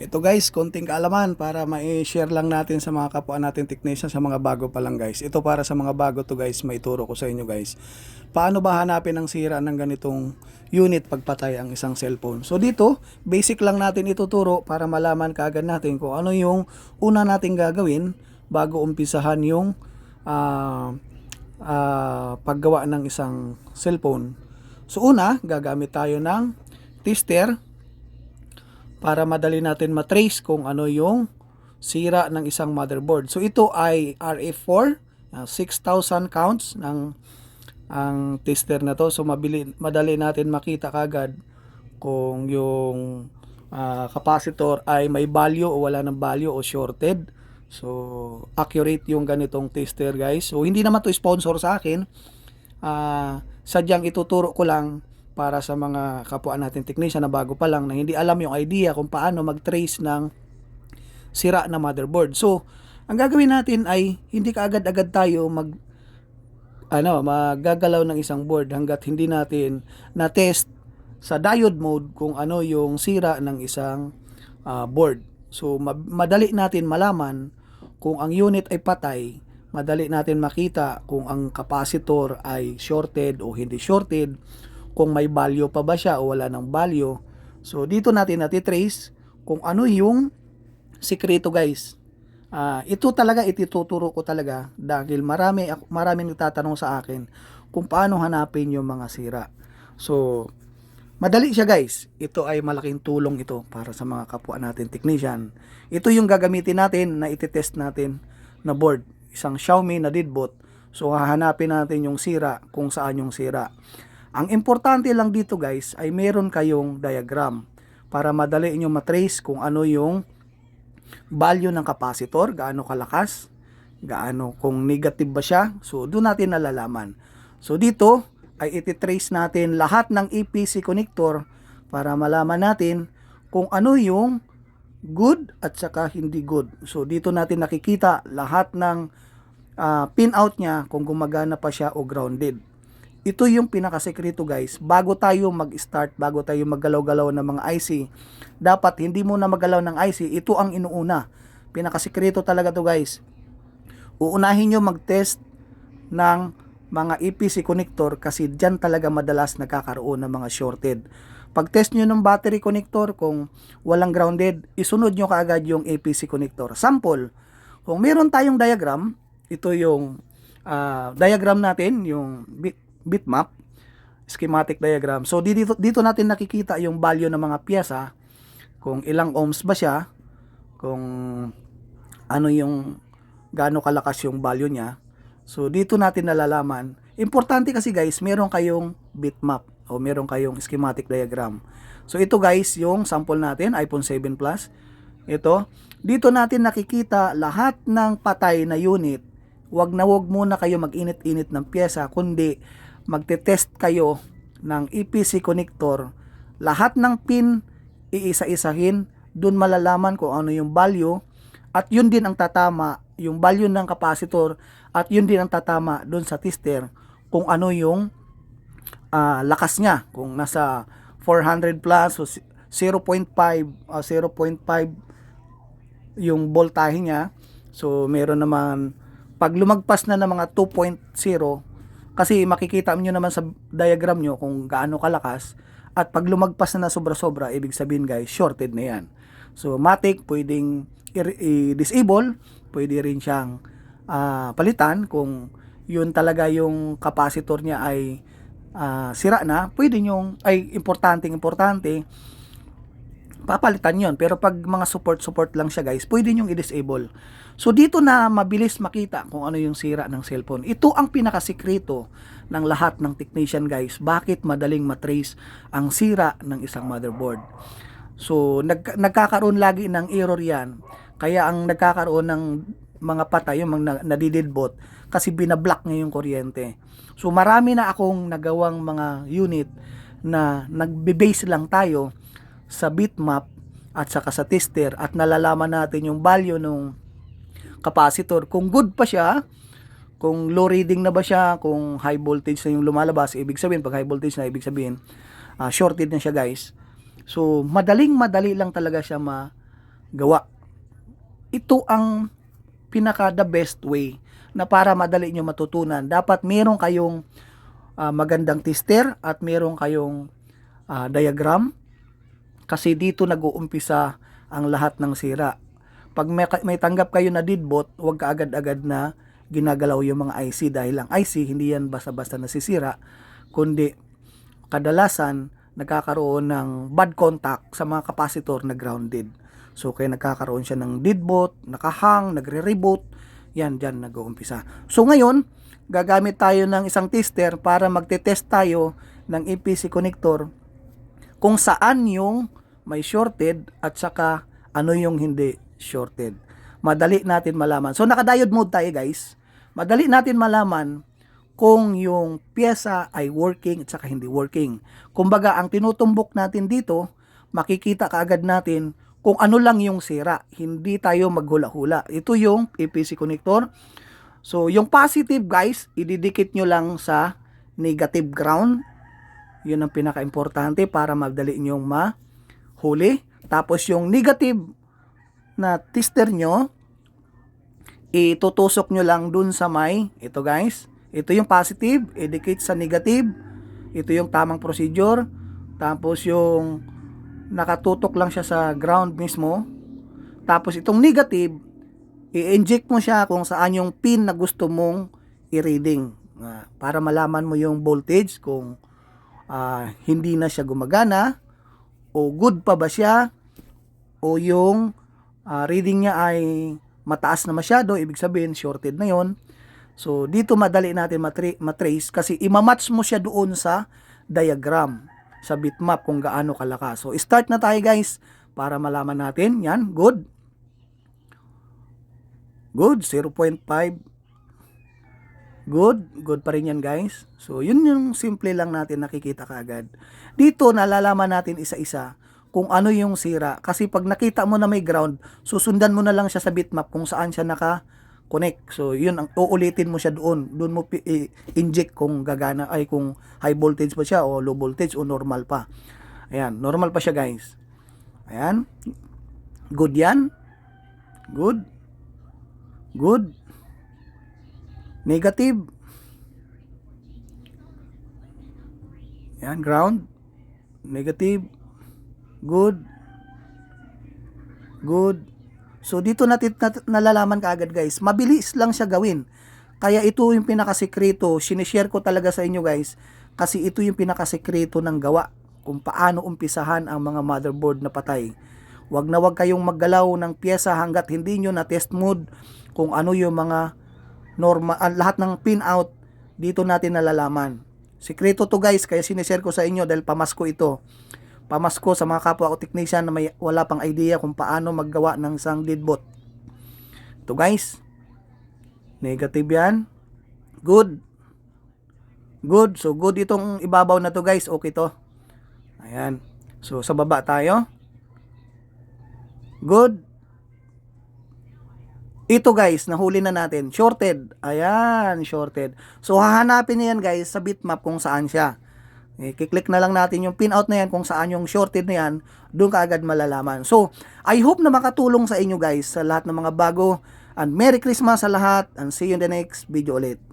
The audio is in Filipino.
Ito guys, konting kaalaman para ma-share lang natin sa mga kapwa natin technician sa mga bago pa lang guys. Ito para sa mga bago to guys, maituro ko sa inyo guys. Paano ba hanapin ang sira ng ganitong unit pagpatay ang isang cellphone? So dito, basic lang natin ituturo para malaman kaagad natin kung ano yung una nating gagawin bago umpisahan yung ah, ah, paggawa ng isang cellphone. So una, gagamit tayo ng tester para madali natin matrace kung ano yung sira ng isang motherboard. So ito ay RF4, uh, 6,000 counts ng ang tester na to. So mabili, madali natin makita kagad kung yung ah, capacitor ay may value o wala ng value o shorted. So accurate yung ganitong tester guys. So hindi naman to sponsor sa akin. Ah, sadyang ituturo ko lang para sa mga kapwa natin technician na bago pa lang na hindi alam yung idea kung paano mag-trace ng sira na motherboard. So, ang gagawin natin ay hindi kaagad-agad tayo mag ano, magagalaw ng isang board hanggat hindi natin na-test sa diode mode kung ano yung sira ng isang ah, board. So, ma- madali natin malaman kung ang unit ay patay, madali natin makita kung ang capacitor ay shorted o hindi shorted, kung may value pa ba siya o wala ng value. So, dito natin natitrace kung ano yung sikreto guys. Ah, ito talaga ituturo ko talaga dahil marami marami nagtatanong sa akin kung paano hanapin yung mga sira. So, madali siya guys. Ito ay malaking tulong ito para sa mga kapwa natin technician. Ito yung gagamitin natin na ititest natin na board. Isang Xiaomi na deadbolt. So, hahanapin natin yung sira kung saan yung sira. Ang importante lang dito guys ay meron kayong diagram para madali nyo matrace kung ano yung value ng capacitor, gaano kalakas, gaano kung negative ba siya. So doon natin nalalaman. So dito ay ititrace natin lahat ng EPC connector para malaman natin kung ano yung good at saka hindi good. So dito natin nakikita lahat ng ah, pinout niya kung gumagana pa siya o grounded. Ito yung pinakasekreto guys. Bago tayo mag-start, bago tayo maggalaw-galaw ng mga IC, dapat hindi mo na maggalaw ng IC, ito ang inuuna. Pinakasekreto talaga to guys. Uunahin nyo mag-test ng mga EPC connector kasi dyan talaga madalas nagkakaroon ng mga shorted. Pag test nyo ng battery connector kung walang grounded, isunod nyo kaagad yung EPC connector. Sample, kung meron tayong diagram, ito yung ah, diagram natin, yung bitmap, schematic diagram. So dito dito natin nakikita yung value ng mga piyesa, kung ilang ohms ba siya, kung ano yung gaano kalakas yung value niya. So dito natin nalalaman. Importante kasi guys, meron kayong bitmap o meron kayong schematic diagram. So ito guys, yung sample natin, iPhone 7 Plus. Ito, dito natin nakikita lahat ng patay na unit. Wag na wag muna kayo mag-init-init ng pyesa, kundi magte-test kayo ng EPC connector. Lahat ng pin iisa-isahin, dun malalaman kung ano yung value at yun din ang tatama, yung value ng capacitor at yun din ang tatama dun sa tester kung ano yung ah, lakas niya. Kung nasa 400 plus o si- 0.5 ah, 0.5 yung voltahe niya. So meron naman pag lumagpas na ng mga 2.0 kasi makikita niyo naman sa diagram nyo kung gaano kalakas. At pag lumagpas na na sobra-sobra ibig sabihin guys shorted na yan. So matic pwedeng i-disable, pwede rin siyang ah, palitan. Kung yun talaga yung capacitor niya ay ah, sira na, pwede nyong ay importanteng importante papalitan yon pero pag mga support support lang siya guys pwede nyong i-disable. So dito na mabilis makita kung ano yung sira ng cellphone. Ito ang pinakasikreto ng lahat ng technician guys. Bakit madaling matrace ang sira ng isang motherboard? So nag, nagkakaroon lagi ng error yan. Kaya ang nagkakaroon ng mga patay yung mga nadididbot kasi binablock niya yung kuryente. So marami na akong nagawang mga unit na nagbe-base lang tayo sa bitmap at saka sa tester at nalalaman natin yung value ng capacitor. Kung good pa siya, kung low reading na ba siya, kung high voltage na yung lumalabas, ibig sabihin, pag high voltage na, ibig sabihin, ah, shorted na siya guys. So, madaling madali lang talaga siya ma, gawa. Ito ang pinaka the best way na para madali nyo matutunan. Dapat meron kayong ah, magandang tester at meron kayong ah, diagram kasi dito nag-uumpisa ang lahat ng sira. Pag may, may tanggap kayo na didbot, huwag ka agad-agad na ginagalaw yung mga IC dahil ang IC hindi yan basta-basta nasisira kundi kadalasan nagkakaroon ng bad contact sa mga capacitor na grounded. So kaya nagkakaroon siya ng deadboot, nakahang, nagre-reboot, yan dyan nag-uumpisa. So ngayon, gagamit tayo ng isang tester para magte-test tayo ng EPC connector kung saan yung may shorted at saka ano yung hindi shorted. Madali natin malaman. So naka-diode mode tayo guys. Madali natin malaman kung yung pyesa ay working at saka hindi working. Kumbaga, ang tinutumbok natin dito, makikita kaagad natin kung ano lang yung sira. Hindi tayo maghula-hula. Ito yung APC connector. So, yung positive guys, ididikit nyo lang sa negative ground. Yun ang pinaka-importante para madali nyong mahuli. Tapos yung negative na tester nyo, itutusok nyo lang dun sa may, ito guys, ito yung positive, indicate sa negative, ito yung tamang procedure, tapos yung nakatutok lang siya sa ground mismo, tapos itong negative, i-inject mo siya kung saan yung pin na gusto mong i-reading. Ah, para malaman mo yung voltage kung ah, hindi na siya gumagana o good pa ba siya o yung ah, reading niya ay mataas na masyado, ibig sabihin shorted na yon. So dito madali natin matra- matrace kasi imamatch mo siya doon sa diagram, sa bitmap kung gaano kalakas. So start na tayo guys para malaman natin. Yan, good. Good, 0.5. Good, good pa rin yan guys. So yun yung simple lang natin nakikita kaagad. Dito nalalaman natin isa-isa kung ano yung sira. Kasi pag nakita mo na may ground, susundan mo na lang siya sa bitmap kung saan siya naka-connect. So, yun, ang uulitin mo siya doon. Doon mo pi- i- inject kung gagana, ay kung high voltage pa siya o low voltage o normal pa. Ayan, normal pa siya guys. Ayan. Good yan. Good. Good. Negative. Ayan, ground. Negative. Good. Good. So dito natin nat- nalalaman kaagad guys, mabilis lang siya gawin. Kaya ito yung pinakasekreto, sinishare ko talaga sa inyo guys, kasi ito yung pinakasekreto ng gawa kung paano umpisahan ang mga motherboard na patay. Wag na wag kayong maggalaw ng pyesa hanggat hindi nyo na test mode kung ano yung mga normal, ah, lahat ng pin out dito natin nalalaman. Sekreto to guys, kaya sinishare ko sa inyo dahil pamasko ito pamasko sa mga kapwa ko technician na may wala pang idea kung paano maggawa ng isang deadbot. Ito guys, negative yan. Good. Good. So good itong ibabaw na to guys. Okay to. Ayan. So sa baba tayo. Good. Ito guys, nahuli na natin. Shorted. Ayan, shorted. So hahanapin niyo yan guys sa bitmap kung saan siya. Eh, kiklik na lang natin yung pinout na yan kung saan yung shorted na yan, doon ka agad malalaman. So, I hope na makatulong sa inyo guys sa lahat ng mga bago. And Merry Christmas sa lahat and see you in the next video ulit.